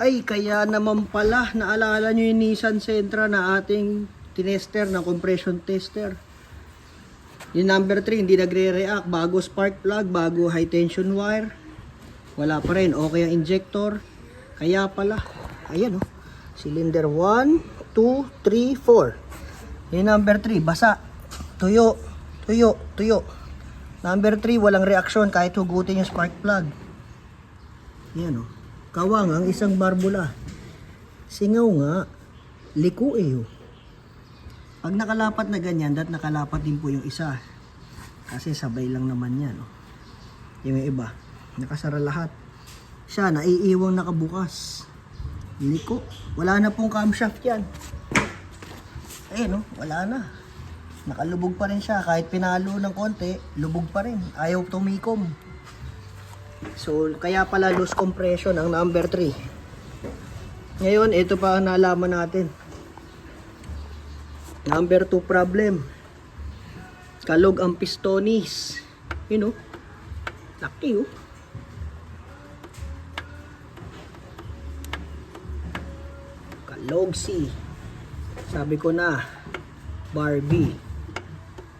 Ay, kaya naman pala, naalala nyo yung Nissan Sentra na ating tinester na compression tester. Yung number 3, hindi nagre-react. Bago spark plug, bago high tension wire. Wala pa rin. Okay ang injector. Kaya pala. Ayan oh. Cylinder 1, 2, 3, 4. Yung number 3, basa. Tuyo. Tuyo. Tuyo. Number 3, walang reaksyon kahit hugutin yung spark plug. Yan oh. Kawang ang isang barbula. Singaw nga. Liko eh oh. Pag nakalapat na ganyan, dat nakalapat din po yung isa. Kasi sabay lang naman yan. Oh. Yung iba, nakasara lahat. Siya, naiiwang nakabukas. Liko. Wala na pong camshaft yan. Ayun, oh, wala na. Nakalubog pa rin siya. Kahit pinalo ng konti, lubog pa rin. Ayaw tumikom. So, kaya pala loose compression ang number 3. Ngayon, ito pa ang nalaman natin. Number 2 problem. Kalog ang pistonis. Yun oh. Laki oh. Kalog si. Sabi ko na, Barbie.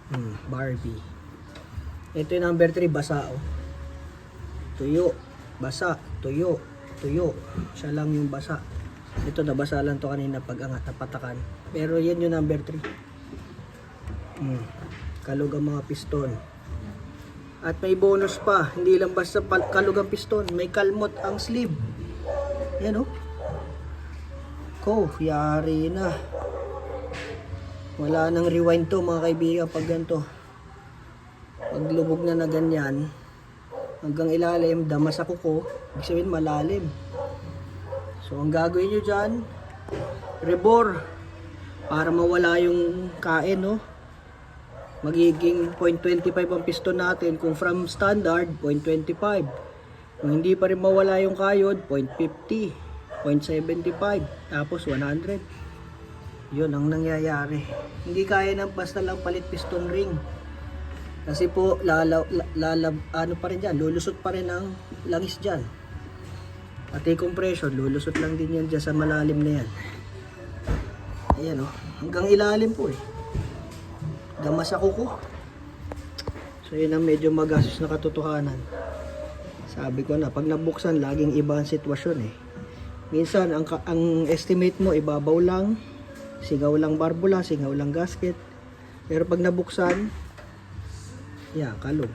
Hmm, Barbie. Ito yung number 3, basa oh. Tuyo, basa, tuyo, tuyo. Siya lang yung basa. Ito nabasa lang to kanina pag angat na patakan. Pero yan yung number 3. Hmm. Kalog ang mga piston. At may bonus pa, hindi lang basta kalog ang piston, may kalmot ang sleeve. Yan oh. Ko, yari na. Wala nang rewind to mga kaibigan pag ganito. Pag lubog na na ganyan, hanggang ilalim, dama sa kuko, ibig sabihin malalim. So, ang gagawin nyo dyan, rebore, para mawala yung kain, no? Magiging 0.25 ang piston natin. Kung from standard, 0.25. Kung hindi pa rin mawala yung kayod, 0.50, 0.75, tapos 100. Yun ang nangyayari. Hindi kaya ng basta lang palit piston ring. Kasi po, lala, lala, ano pa rin dyan, lulusot pa rin ang langis dyan. Pati compression, lulusot lang din yan dyan sa malalim na yan. Ayan o, hanggang ilalim po eh. Dama sa. So yun ang medyo magastos na katotohanan. Sabi ko na, pag nabuksan, laging iba ang sitwasyon eh. Minsan, ang, ang estimate mo, ibabaw lang, singaw lang barbula, singaw lang gasket. Pero pag nabuksan, yan, kalog.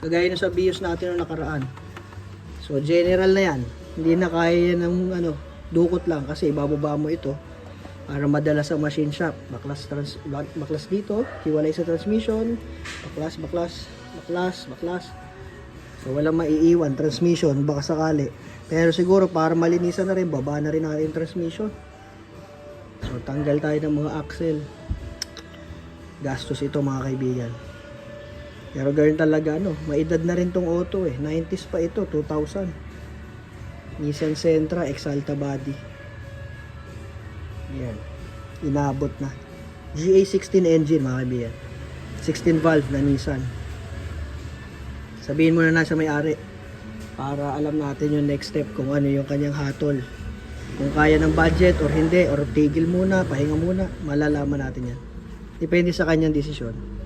Kagaya na sa BIOS natin noong nakaraan. So, general na yan. Hindi na kaya yan ng ano, dukot lang kasi ibababa mo ito para madala sa machine shop. Baklas, trans, bak- baklas dito, hiwalay sa transmission, baklas, baklas, baklas, baklas. So, walang maiiwan. Transmission, baka sakali. Pero siguro, para malinisan na rin, baba na rin natin yung transmission. So, tanggal tayo ng mga axle. Gastos ito mga kaibigan. Pero ganyan talaga, ano, maedad na rin tong auto eh. 90s pa ito, 2000. Nissan Sentra, Exalta body. Yan. Inabot na. GA16 engine mga kaibigan. 16 valve na Nissan. Sabihin mo na na sa may-ari para alam natin yung next step kung ano yung kanyang hatol. Kung kaya ng budget or hindi or tigil muna, pahinga muna, malalaman natin yan. Depende sa kanyang desisyon.